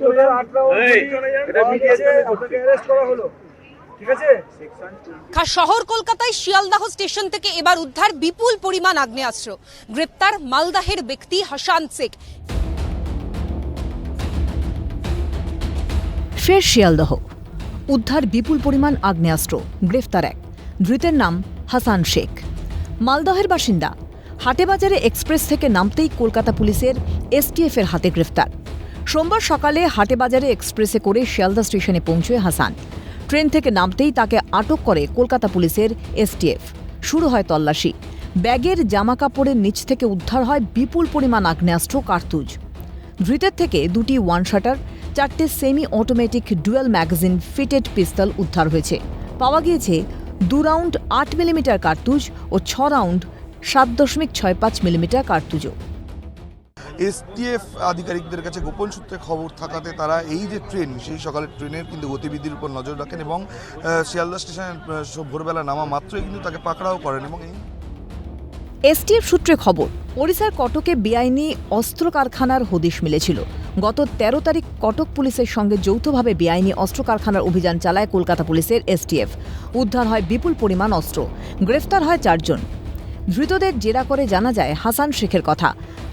তোদের আটলা আপনাকে অ্যারেস্ট করা হলো। ঠিক আছে? শহর কলকাতায় শিয়ালদাহ স্টেশন থেকে এবার উদ্ধার বিপুল পরিমাণ আগ্নেয়াস্ত্র। গ্রেপ্তার মালদাহের ব্যক্তি হাসান শেখ। ফের শিয়ালদহ। উদ্ধার বিপুল পরিমাণ আগ্নেয়াস্ত্র গ্রেফতার এক। ধৃতের নাম হাসান শেখ। মালদহের বাসিন্দা হাটেবাজারে এক্সপ্রেস থেকে নামতেই কলকাতা পুলিশের এসটিএফের হাতে গ্রেফতার। সোমবার সকালে হাটেবাজারে এক্সপ্রেসে করে শিয়ালদা স্টেশনে পৌঁছয় হাসান। ট্রেন থেকে নামতেই তাকে আটক করে কলকাতা পুলিশের এসটিএফ। শুরু হয় তল্লাশি। ব্যাগের জামাকাপড়ের নিচ থেকে উদ্ধার হয় বিপুল পরিমাণ আগ্নেয়াস্ত্র, কার্তুজ। ধৃতের থেকে দুটি ওয়ান শাটার, চারটে semi automatic dual magazine, fitted pistol উদ্ধার হয়েছে। পাওয়া গিয়েছে দু রাউন্ড আট মিলিমিটার কার্তুজ ও ছ রাউন্ড সাত দশমিক ছয় পাঁচ মিলিমিটার কার্তুজও। এসটিএফ আধিকারিকদের কাছে গোপন সূত্রে খবর থাকাতে তারা এই যে ট্রেন, সেই সকালের ট্রেনের কিন্তু গতিবিধির উপর নজর রাখেন এবং শিয়ালদা স্টেশনে ভোরবেলা নামা মাত্রই কিন্তু তাকে পাকড়াও করেন এবং এই এসটিএফ সূত্রে খবর, ওড়িশার কটকে বেআইনি অস্ত্র কারখানার হদিশ মিলেছিল। গত ১৩ তারিখ কটক পুলিশের সঙ্গে যৌথভাবে বেআইনি অস্ত্র কারখানার অভিযান চালায় কলকাতা পুলিশের এসটিএফ। উদ্ধার হয় বিপুল পরিমাণ অস্ত্র। গ্রেফতার হয় চারজন। ধৃতদের জেরা করে জানা যায় হাসান শেখের কথা।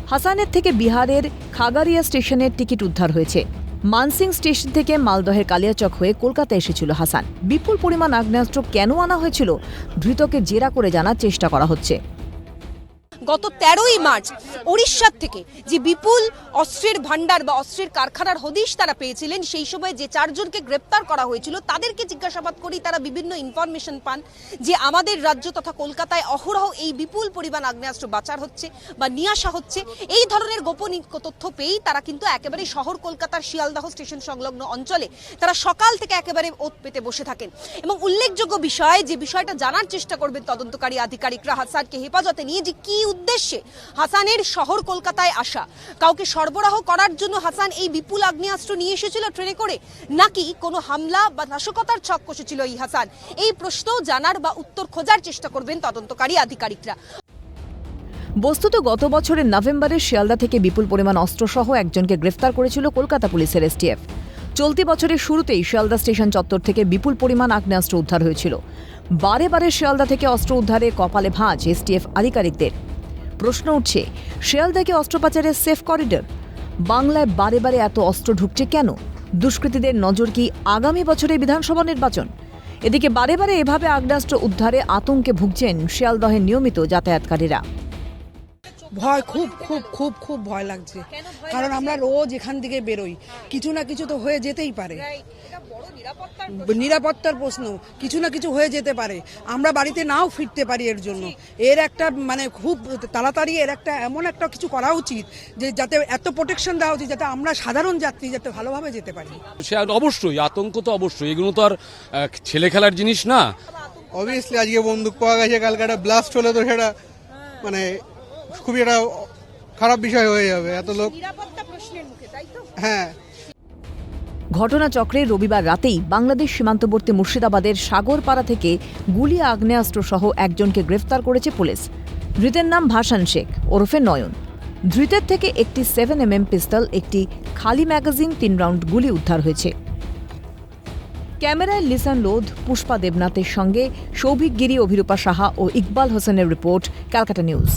হাসানের থেকে বিহারের খাগারিয়া স্টেশনের টিকিট উদ্ধার হয়েছে। মানসিং স্টেশন থেকে মালদহের কালিয়াচক হয়ে কলকাতা এসেছিল হাসান। বিপুল পরিমাণ আগ্নেয়াস্ত্র কেন আনা হয়েছিল, ধৃতকে জেরা করে জানার চেষ্টা করা হচ্ছে। গত তেরোই মার্চ উড়িষ্যার থেকে যে বিপুল অস্ত্রের ভান্ডার বা অস্ত্রের কারখানার হদিশ তারা পেয়েছিলেন, সেই সময় যে চারজনকে গ্রেপ্তার করা হয়েছিল, তাদেরকে জিজ্ঞাসাবাদ করেই তারা বিভিন্ন ইনফরমেশন পান যে আমাদের রাজ্য তথা কলকাতায় অহরহ এই বিপুল পরিমাণ আগ্নেয়াস্ত্র বাচার হচ্ছে বা নিয়ে আসা হচ্ছে। এই ধরনের গোপন তথ্য পেয়েই তারা কিন্তু একেবারে শহর কলকাতার শিয়ালদাহ স্টেশন সংলগ্ন অঞ্চলে তারা সকাল থেকে একেবারে ওত পেতে বসে থাকেন। এবং উল্লেখযোগ্য বিষয়, যে বিষয়টা জানার চেষ্টা করবেন তদন্তকারী আধিকারিকরা, হাসানকে হেফাজতে নিয়ে যে কি উদ্দেশ্যে হাসানের শহর কলকাতায় আসা। কাউকে সরবরাহ করার জন্য হাসান এই বিপুল আগ্নেয়াস্ত্র নিয়ে এসেছিল ট্রেনে করে, নাকি কোনো হামলা বা নাশকতার ছক কষেছিল এই হাসান? এই প্রশ্ন জানার বা উত্তর খোঁজার চেষ্টা করবেন তদন্তকারী আধিকারিকরা। বস্তুত গত বছরের নভেম্বরে শিয়ালদা থেকে বিপুল পরিমাণ অস্ত্রসহ একজনকে গ্রেফতার করেছিল কলকাতা পুলিশের এসটিএফ চলতি বছরের শুরুতেই শিয়ালদা স্টেশন চত্বর থেকে বিপুল পরিমাণ আগ্নেয়াস্ত্র উদ্ধার হয়েছিল। বারে বারে শিয়ালদা থেকে অস্ত্র উদ্ধারে কপালে ভাঁজ এসটিএফ আধিকারিকদের। প্রশ্ন উঠছে শিয়ালদাকে অস্ত্রপাচারের সেফ করিডর বাংলায় বারে বারে এত অস্ত্র ঢুকছে কেন? দুষ্কৃতীদের নজর কি আগামী বছরে বিধানসভা নির্বাচন? এদিকে বারে বারে এভাবে আগ্রাস্ত্র উদ্ধারে আতঙ্কে ভুগছেন শিয়ালদহের নিয়মিত যাতায়াতকারীরা। ভয় খুব খুব খুব খুব ভয় লাগছে। কারণ আমরা রোজ এখান থেকে বেরোই। কিছু না কিছু তো হয়ে যেতেই পারে। নিরাপত্তার প্রশ্ন। কিছু না কিছু হয়ে যেতে পারে। আমরা বাড়িতে নাও ফিরতে পারি এর জন্য। এর একটা মানে খুব তাড়াতাড়ি এর একটা এমন একটা কিছু করা উচিত যে যাতে এত প্রোটেকশন দেওয়া উচিত যাতে আমরা সাধারণ যাত্রী যাতে ভালোভাবে যেতে পারি। সে অবশ্যই আতঙ্ক তো অবশ্যই। এগুলো তো আর ছেলে খেলার জিনিস না। অবভিয়াসলি আজকে বন্দুক পাওয়া গেছে কালকে একটা ব্লাস্ট হলে তো সেটা মানে খুবই একটা খারাপ বিষয় হয়ে যাবে এত লোক হ্যাঁ। ঘটনাচক্রে রবিবার রাতেই বাংলাদেশ সীমান্তবর্তী মুর্শিদাবাদের সাগরপাড়া থেকে গুলি আগ্নেয়াস্ত্র সহ একজনকে গ্রেফতার করেছে পুলিশ। ধৃতের নাম ভাসান শেখ ওরফে নয়ন। ধৃতের থেকে একটি সেভেন এম এম পিস্তল একটি খালি ম্যাগাজিন তিন রাউন্ড গুলি উদ্ধার হয়েছে। ক্যামেরায় লিসান লোধ পুষ্পা দেবনাথের সঙ্গে সৌভিক গিরি অভিরূপা সাহা ও ইকবাল হোসেনের রিপোর্ট ক্যালকাটা নিউজ।